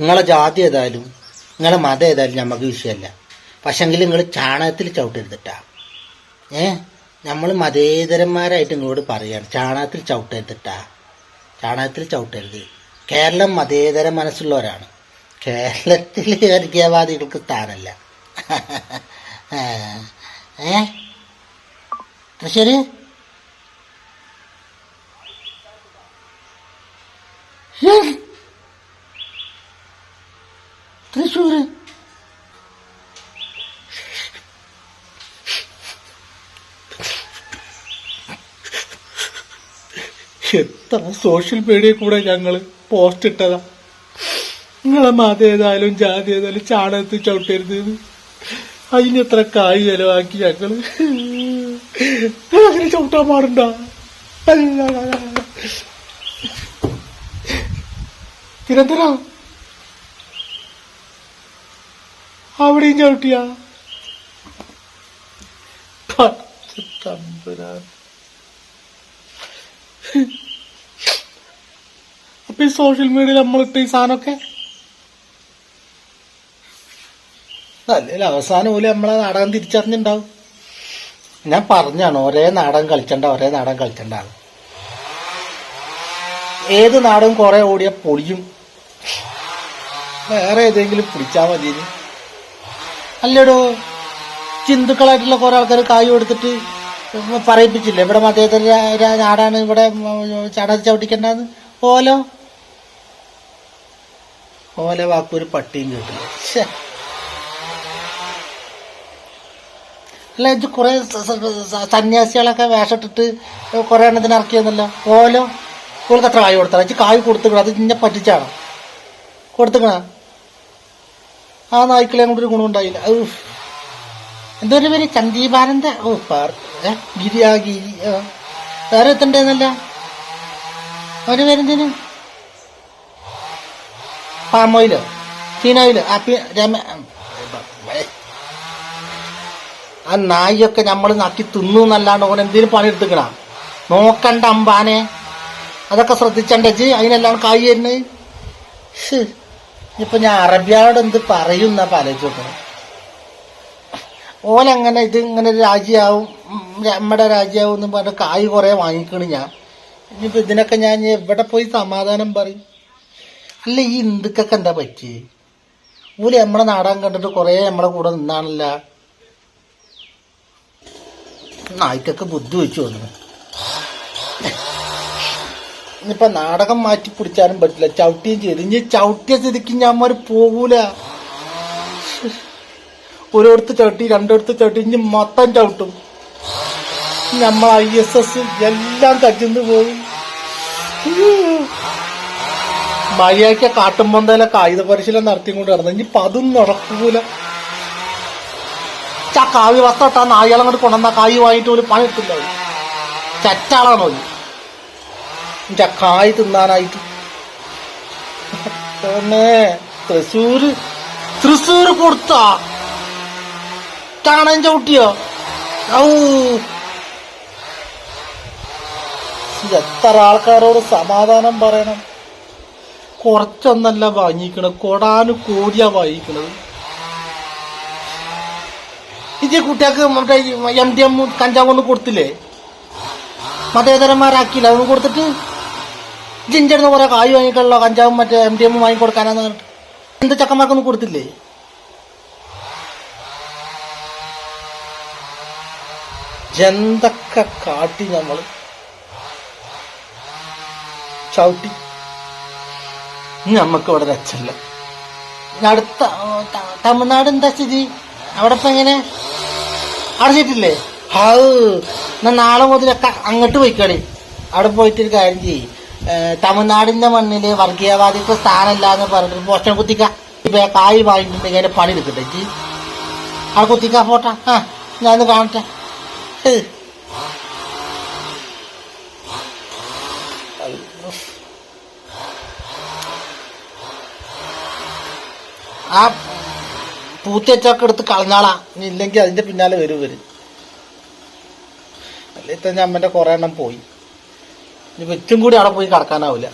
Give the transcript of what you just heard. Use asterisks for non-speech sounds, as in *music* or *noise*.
നിങ്ങളെ ജാതി ഏതായാലും നിങ്ങളെ മതം ഏതായാലും നമുക്ക് വിഷയമല്ല. പക്ഷെങ്കിൽ നിങ്ങൾ ചാണകത്തിൽ ചവിട്ടരുതിട്ടാ. ഏ? നമ്മൾ മതേതരന്മാരായിട്ട് നിങ്ങളോട് പറയുകയാണ് ചാണകത്തിൽ ചവിട്ടരുതിട്ടാ. ചാണകത്തിൽ ചവിട്ടരുത്. കേരളം മതേതര മനസ്സുള്ളവരാണ്. കേരളത്തിൽ വർഗീയവാദികൾക്ക് സ്ഥാനമല്ല *laughs* ഏ? തൃശ്ശൂര്? തൃശ്ശൂര്. എത്ര സോഷ്യൽ മീഡിയ കൂടെ ഞങ്ങൾ പോസ്റ്റ് ഇട്ടതാ. നിങ്ങളെ മതം ഏതായാലും ജാതി ഏതായാലും ചാണകത്തിൽ ചവിട്ടരുത്. എത്ര കായ് ചെലവാക്കി ഞങ്ങൾ? അങ്ങനെ ചവിട്ടാൻ പാടുണ്ട. തിരുവനന്തപുര? അവിടെയും ചവിട്ടിയാ? അപ്പൊ ഈ സോഷ്യൽ മീഡിയയിൽ നമ്മളിട്ട് ഈ സാധനമൊക്കെ? അല്ല അവസാനം പോലെ നമ്മളെ നാടകം തിരിച്ചറിഞ്ഞിണ്ടാവും. ഞാൻ പറഞ്ഞാണ് ഒരേ നാടകം കളിച്ചണ്ട ഒരേ നാടകം കളിച്ചണ്ടാണ് ഏത് നാടകം കുറെ ഓടിയ പൊളിയും. വേറെ ഏതെങ്കിലും പിടിച്ചാൽ മതി ഇനി. അല്ലേടോ? ചിന്തുക്കളായിട്ടുള്ള കുറെ ആൾക്കാർ കായ് കൊടുത്തിട്ട് പറയിപ്പിച്ചില്ലേ? ഇവിടെ മതേതര ആടാണ് ഇവിടെ ചട ചവിട്ടിക്കണ്ടെന്ന് ഓലോ? ഓല വാക്കൊരു പട്ടിയും ശ്ശേ. അല്ല ഇത് കുറെ സന്യാസികളൊക്കെ വേഷമിട്ടിട്ട് കുറെ എണ്ണത്തിന് ഇറക്കിയെന്നല്ലോ ഓലോ? ഓൾക്ക് അത്ര കായ് കൊടുത്തത് ഇജ്ജ് കായ് കൊടുത്തുക്കണം അത് ഇന്നെ പറ്റിച്ചാണോ? കൊടുത്തുക്കണ ആ നായ്ക്കളെ കൊണ്ടൊരു ഗുണമുണ്ടായില്ല എന്തോ എന്തൊരു പേര്? ചന്ദീപാനന്ദ? ഓ പാർ ഗിരി ആ ഗിരി. വേറെ എത്തണ്ടേന്നല്ല? ഒരു പേരെന്തേനും? പാമോയിലോ? ചീനോയിൽ ആ പി രമ ആ നായിയൊക്കെ നമ്മൾ നക്കി തിന്നു എന്നല്ലാണ്ട് ഓൻ എന്തെങ്കിലും പണി എടുത്തുക്കണ നോക്കണ്ട അമ്പാനെ. അതൊക്കെ ശ്രദ്ധിച്ചണ്ടച്ച് അതിനെല്ലാം കായി തന്നെ ഇപ്പൊ ഞാൻ അറബിയോട് എന്ത് പറയുന്ന പാലോചിക്കണം ഓനങ്ങനെ ഇത് ഇങ്ങനെ രാജ്യാവും നമ്മുടെ രാജ്യാവും എന്ന് പറഞ്ഞ കായ് കുറെ വാങ്ങിക്കണ് ഞാൻ. ഇനിയിപ്പോ ഇതിനൊക്കെ ഞാൻ എവിടെ പോയി സമാധാനം പറയും? അല്ല ഈ ഹിന്ദുക്കൊക്കെ എന്താ പറ്റി ഓൽ നമ്മളെ നാടാൻ കണ്ടിട്ട് കുറെ നമ്മളെ കൂടെ നിന്നാണല്ല. നായ്ക്കൊക്കെ ബുദ്ധി വെച്ചു വന്നു. ഇനിയിപ്പൊ നാടകം മാറ്റി പിടിച്ചാലും പറ്റില്ല ചവിട്ടിയും ചെയ്ത്. ഇനി ചവിട്ടിയ സ്ഥിതിക്ക് ഞാൻ പോകൂല ഒരിടത്ത് ചവിട്ടി രണ്ടിടത്ത് ചവിട്ടി ഇനി മൊത്തം ചവിട്ടും. നമ്മൾ ഐ എസ് എസ് എല്ലാം കച്ചിന്ന് പോകും മര്യാദയ്ക്ക് കാട്ടുമ്പന്തയിലൊക്കെ ആയുധ പരിശീലനം നടത്തിയും കൊണ്ട് നടന്നു. ഇനിയിപ്പൊ അതും നടക്കൂല. ചാവി കാവ്യ നായകളെ കൊണ്ടുവന്ന കായ് വാങ്ങിയിട്ട് ഒരു പണി എടുത്തില്ല. ചറ്റാളാണോ എന്റെ കായ് തിന്നാനായിട്ട്. തൃശ്ശൂര്. തൃശ്ശൂര് കൊടുത്താ. ചാണകം ചവിട്ടിയോ ഔ. എത്ര ആൾക്കാരോട് സമാധാനം പറയണം. കുറച്ചൊന്നല്ല വാങ്ങിക്കണത് കൊടാന് കോടിയാ വാങ്ങിക്കണത്. ഇത് കുട്ടികൾക്ക് മറ്റേ എം ഡി എം കഞ്ചാവ് കൊണ്ട് കൊടുത്തില്ലേ? മതേതരന്മാരാക്കിയില്ല? അതൊന്ന് കൊടുത്തിട്ട് ജിഞ്ചിടുന്ന കുറെ കായ് വാങ്ങിക്കാനുള്ള കഞ്ചാവും മറ്റേ എം ടി എമ്മും വാങ്ങി കൊടുക്കാനാന്ന് പറഞ്ഞിട്ട്. എന്ത് ചക്കന്മാർക്കൊന്നും കൊടുത്തില്ലേ? എന്തൊക്കെ കാട്ടി നമ്മൾ ചവിട്ടി. നമ്മക്ക് ഇവിടെ രക്ഷല്ല അടുത്ത തമിഴ്നാട് എന്താ സ്ഥിതി? അവിടെ ഇപ്പൊ എങ്ങനെ? അടച്ചിട്ടില്ലേ എന്നാ നാളെ മുതലൊക്കെ അങ്ങോട്ട് പോയിക്കളി. അവിടെ പോയിട്ടൊരു കാര്യം ചെയ്യ്. തമിഴ്നാടിന്റെ മണ്ണിൽ വർഗീയവാദിക്ക് സ്ഥാനമില്ല എന്ന് പറഞ്ഞിട്ട് പോസ്റ്റർ കുത്തിക്ക. ഇപ്പൊ കായ് വാങ്ങിട്ട് അതിന്റെ പണി എടുക്കട്ടെ ജി. അവിടെ കുത്തിക്ക ഫോട്ട. ആ ഞാനൊന്ന് കാണട്ടെ. ആ പൂത്തേച്ചൊക്കെ എടുത്ത് കളഞ്ഞാളാ. ഇല്ലെങ്കിൽ അതിന്റെ പിന്നാലെ വരും വരും അല്ലേ തന്നെ അമ്മന്റെ കൊറേ എണ്ണം പോയി. ഇനി വെച്ചും കൂടി അവിടെ പോയി കടക്കാനാവില്ല.